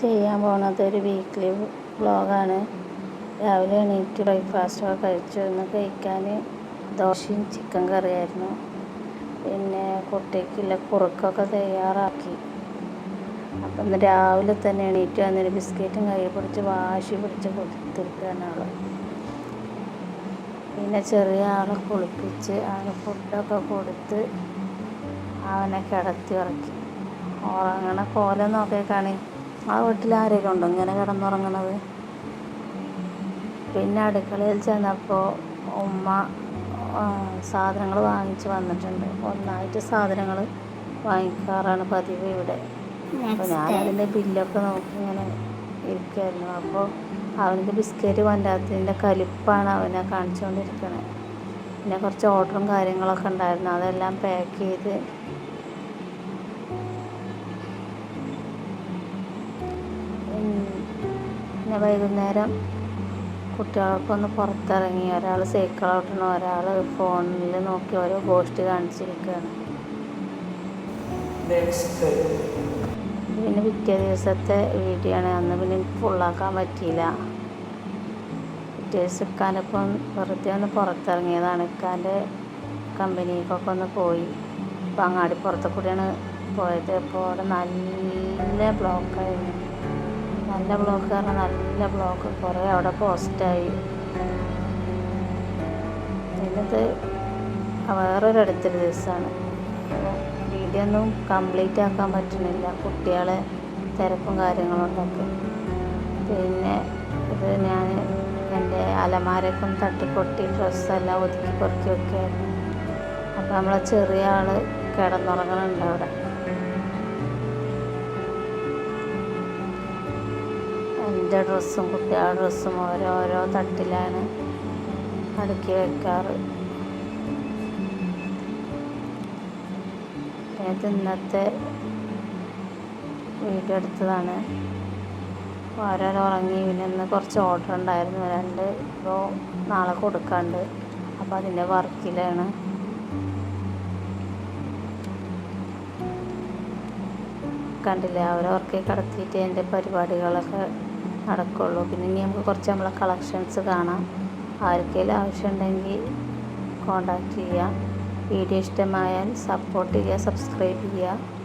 ചെയ്യാൻ പോണത് ഒരു വീക്ക്ലി വ്ളോഗാണ് രാവിലെ എണീറ്റ് ബ്രേക്ക്ഫാസ്റ്റൊക്കെ കഴിച്ചു ഇന്ന് കഴിക്കാൻ ദോശയും ചിക്കൻ കറിയായിരുന്നു. പിന്നെ കുട്ടിക്കുള്ള കുറുക്കൊക്കെ തയ്യാറാക്കി. അപ്പം രാവിലെ തന്നെ എണീറ്റ് വന്നൊരു ബിസ്ക്കറ്റും കയ്യിൽ പിടിച്ച് വാശി പിടിച്ച് കൊടുത്തിരിക്കുകയാണ് ആൾ പിന്നെ ചെറിയ ആളെ കുളിപ്പിച്ച് അവന് ഫുഡൊക്കെ കൊടുത്ത് അവനെ കിടത്തി ഉറക്കി. ഉറങ്ങണ കോലം നോക്കിയേക്കാണെ. ആ വീട്ടിൽ ആരെയൊക്കെ ഉണ്ടോ? ഇങ്ങനെ കിടന്നുറങ്ങണത്. പിന്നെ അടുക്കളയിൽ ചെന്നപ്പോൾ ഉമ്മ സാധനങ്ങൾ വാങ്ങിച്ച് വന്നിട്ടുണ്ട്. ഒന്നായിട്ട് സാധനങ്ങൾ വാങ്ങിക്കാറാണ് പതിവ് ഇവിടെ. അപ്പോൾ ഞാനതിന്റെ ബില്ലൊക്കെ നോക്കി ഇങ്ങനെ ഇരിക്കുമായിരുന്നു അപ്പോൾ അവനക്ക് ബിസ്ക്കറ്റ് കൊണ്ടാത്തതിന്റെ കലിപ്പാണ് അവനെ കാണിച്ചുകൊണ്ടിരിക്കുന്നത് പിന്നെ കുറച്ച് ഓർഡറും കാര്യങ്ങളൊക്കെ ഉണ്ടായിരുന്നു. അതെല്ലാം പാക്ക് ചെയ്ത് പിന്നെ വൈകുന്നേരം കുട്ടികൾക്കൊന്ന് ഒന്ന് പുറത്തിറങ്ങി. ഒരാൾ സൈക്കിൾ ഓട്ടണം ഒരാൾ ഫോണിൽ നോക്കി ഓരോ പോസ്റ്റ് കാണിച്ചിരിക്കുകയാണ് പിന്നെ പിറ്റേ ദിവസത്തെ വീഡിയോ ആണ് അന്ന് പിന്നെ എനിക്ക് ഫുള്ളാക്കാൻ പറ്റിയില്ല. പിറ്റേ ദിവസം ഇക്കാനിപ്പം വെറുതെ ഒന്ന് പുറത്തിറങ്ങിയതാണ്. ഇക്കാന്റെ കമ്പനിക്കൊക്കെ ഒന്ന് പോയി. അപ്പോൾ അങ്ങാടി പുറത്തെ കൂടിയാണ് പോയത്. അപ്പോൾ അവിടെ നല്ല ബ്ലോക്കായിരുന്നു. നല്ല ബ്ലോക്ക് കാരണം നല്ല ബ്ലോക്ക്. കുറേ അവിടെ പോസ്റ്റായി എന്നിട്ട് വേറൊരിടത്തൊരു ദിവസമാണ് വീഡിയോ ഒന്നും കംപ്ലീറ്റ് ആക്കാൻ പറ്റുന്നില്ല. കുട്ടികളെ തിരക്കും കാര്യങ്ങളും ഉണ്ടൊക്കെ പിന്നെ ഇത് ഞാൻ എന്റെ അലമാരൊക്കെ ഒന്ന് തട്ടിക്കൊട്ടി ഡ്രസ്സെല്ലാം ഒതുക്കി പൊറുക്കി വെക്കുകയായിരുന്നു അപ്പോൾ നമ്മളെ ചെറിയ ആൾ കിടന്നുറങ്ങണുണ്ട് അവിടെ. എന്റെ ഡ്രസ്സും കുട്ടികളുടെ ഡ്രസ്സും ഓരോരോ തട്ടിലാണ് അടുക്കി വെക്കാറ്. ഇത് ഇന്നത്തെ വീഡിയോ എടുത്തതാണ്. ഓരോ ഉറങ്ങി പിന്നെ ഇന്ന് കുറച്ച് ഓർഡർ ഉണ്ടായിരുന്നു. രണ്ട് ഇപ്പോൾ നാളെ കൊടുക്കാണ്ട്. അപ്പോൾ അതിന്റെ വർക്കിലാണ്. കണ്ടില്ലേ? അവരെ വർക്കിൽ കടത്തിയിട്ട് എന്റെ പരിപാടികളൊക്കെ നടക്കുള്ളൂ. പിന്നെ ഇനി നമുക്ക് കുറച്ച് നമ്മളെ കളക്ഷൻസ് കാണാം. ആർക്കെങ്കിലും ആവശ്യമുണ്ടെങ്കിൽ കോണ്ടാക്ട് ചെയ്യാം. വീഡിയോ ഇഷ്ടമായാൽ സപ്പോർട്ട് ചെയ്യുക സബ്സ്ക്രൈബ് ചെയ്യുക.